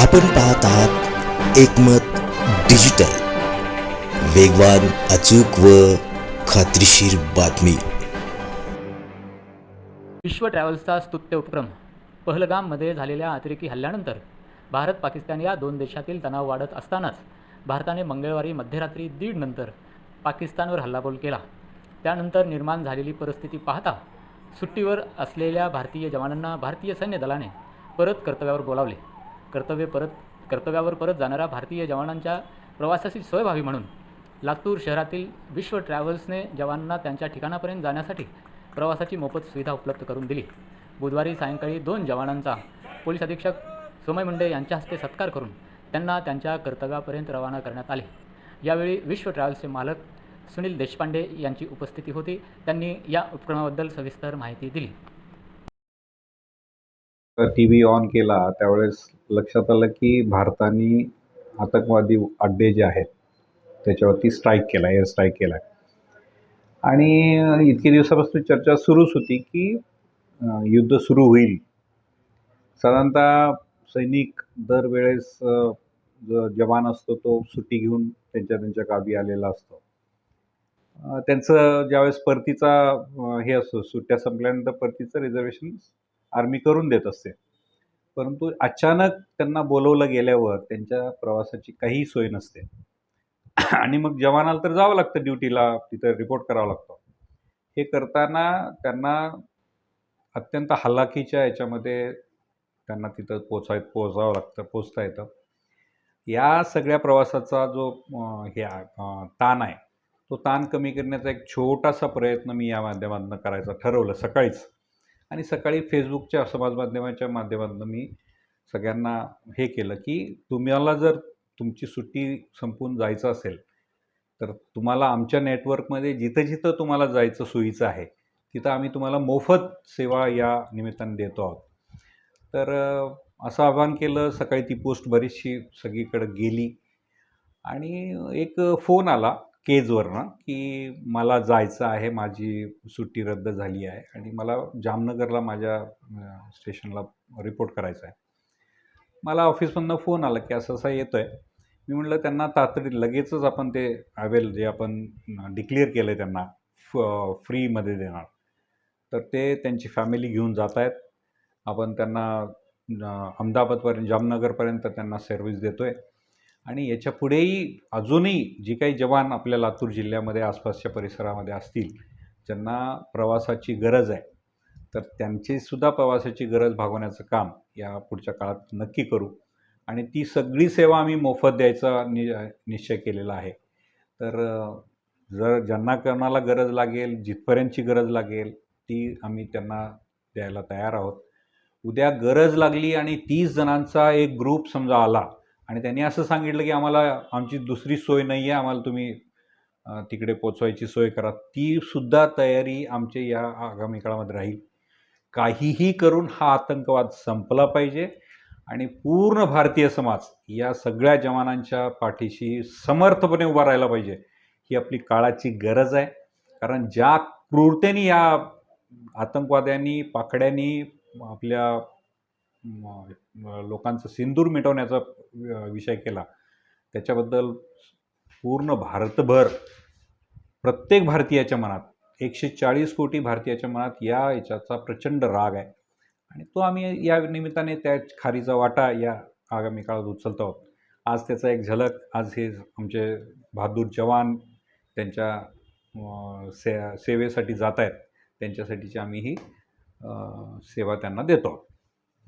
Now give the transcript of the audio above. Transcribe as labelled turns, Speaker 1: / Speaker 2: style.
Speaker 1: आपण पाहत आहात एकमत डिजिटल. वेगवान अचूक व खात्रीशीर बातमी.
Speaker 2: विश्व ट्रॅव्हल्सचा स्तुत्य उपक्रम. पहलगाममध्ये झालेल्या अतिरेकी हल्ल्यानंतर भारत पाकिस्तान या दोन देशातील तणाव वाढत असतानाच भारताने मंगळवारी मध्यरात्री दीड नंतर पाकिस्तानवर हल्लाबोल केला. त्यानंतर निर्माण झालेली परिस्थिती पाहता सुट्टीवर असलेल्या भारतीय जवानांना भारतीय सैन्य दलाने परत कर्तव्यावर बोलावले. कर्तव्य परत कर्तव्यावर परत जाणाऱ्या भारतीय जवानांच्या प्रवासाची सोय व्हावी म्हणून लातूर शहरातील विश्व ट्रॅव्हल्सने जवानांना त्यांच्या ठिकाणापर्यंत जाण्यासाठी प्रवासाची मोफत सुविधा उपलब्ध करून दिली. बुधवारी सायंकाळी दोन जवानांचा पोलीस अधीक्षक सोमय मुंडे यांच्या हस्ते सत्कार करून त्यांना त्यांच्या कर्तव्यापर्यंत रवाना करण्यात आले. यावेळी विश्व ट्रॅव्हल्सचे मालक सुनील देशपांडे यांची उपस्थिती होती. त्यांनी या उपक्रमाबद्दल सविस्तर माहिती दिली.
Speaker 3: टी व्ही ऑन केला त्यावेळेस लक्षात आलं की भारताने आतंकवादी अड्डे जे आहेत त्याच्यावरती स्ट्राईक केला एअर स्ट्राईक केला. आणि इतके दिवसापासून चर्चा सुरूच होती की युद्ध सुरू होईल. साधारणतः सैनिक दरवेळेस जो जवान असतो तो सुट्टी घेऊन त्यांच्या त्यांच्या गावी आलेला असतो. त्यांचं ज्यावेळेस परतीचा हे असतो सुट्ट्या संपल्यानंतर परतीचं रिझर्वेशन आर्मी करून देत असते. परंतु अचानक त्यांना बोलवलं गेल्यावर त्यांच्या प्रवासाची काही सोय नसते. आणि मग जवानाला तर जावं लागतं ड्युटीला तिथं रिपोर्ट करावा लागतो. हे करताना त्यांना अत्यंत हलाखीच्या याच्यामध्ये त्यांना तिथं पोचाय पोचावं लागतं पोचता येतं. या सगळ्या प्रवासाचा जो हे ताण आहे तो ताण कमी करण्याचा एक छोटासा प्रयत्न मी या माध्यमातून करायचा ठरवलं सकाळीच. आणि सकाळी फेसबुकच्या समाज माध्यमाच्या माध्यमातून मी सगळ्यांना हे केलं की तुम्हाला जर तुमची सुट्टी संपून जायचं असेल तर तुम्हाला आमच्या नेटवर्कमध्ये जिथं जिथं तुम्हाला जायचं सोयीचं आहे तिथं आम्ही तुम्हाला मोफत सेवा या निमित्ताने देतो आहोत. तर असं आवाहन केलं सकाळी ती पोस्ट बरीचशी सगळीकडे गेली आणि एक फोन आला केजवरनं की मला जायचं आहे माझी सुट्टी रद्द झाली आहे आणि मला जामनगरला माझ्या स्टेशनला रिपोर्ट करायचा आहे. मला ऑफिसमधनं फोन आला की असं असं येतो आहे मी म्हटलं त्यांना तातडी लगेचच आपण ते अवेल जे आपण डिक्लेअर केलं आहे त्यांना फ फ्रीमध्ये देणार. तर ते त्यांची फॅमिली घेऊन जात आहेत. आपण त्यांना अहमदाबादपर्यंत जामनगरपर्यंत त्यांना सर्व्हिस देतो आहे आणि याच्या पुढेही अजूनही जी काही जवान आपल्या लातूर जिल्ह्यामध्ये आसपासच्या परिसरामध्ये असतील ज्यांना प्रवासाची गरज आहे तर त्यांचीसुद्धा प्रवासाची गरज भागवण्याचं काम या पुढच्या काळात नक्की करू. आणि ती सगळी सेवा आम्ही मोफत द्यायचा नि निश्चय केलेला आहे. तर जर ज्यांना कोणाला गरज लागेल जिथपर्यंतची गरज लागेल ती आम्ही त्यांना द्यायला तयार आहोत. उद्या गरज लागली आणि तीस जणांचा एक ग्रुप समजा आला आणि त्यांनी असं सांगितलं की आम्हाला आमची दुसरी सोय नाही आहे आम्हाला तुम्ही तिकडे पोचवायची सोय करा. ती सुद्धा तयारी आमच्या या आगामी काळामध्ये राहील. काहीही करून हा आतंकवाद संपला पाहिजे आणि पूर्ण भारतीय समाज या सगळ्या जवानांच्या पाठीशी समर्थपणे उभा राहिला पाहिजे ही आपली काळाची गरज आहे. कारण ज्या क्रूरतेने या आतंकवाद्यांनी पाकड्यांनी आपल्या लोकांचं सिंदूर मिटवण्याचा विषय केला. त्याच्याबद्दल पूर्ण भारतभर प्रत्येक भारतीयाच्या मनात एकशे चाळीस कोटी भारतीयाच्या मनात या याच्याचा प्रचंड राग आहे. आणि तो आम्ही या निमित्ताने त्या खारीचा वाटा या आगामी काळात उचलतो आहोत. आज त्याचा एक झलक आज हे आमचे बहादूर जवान त्यांच्या से सेवेसाठी जात आहेत. त्यांच्यासाठीची आम्ही ही सेवा त्यांना देतो आहोत.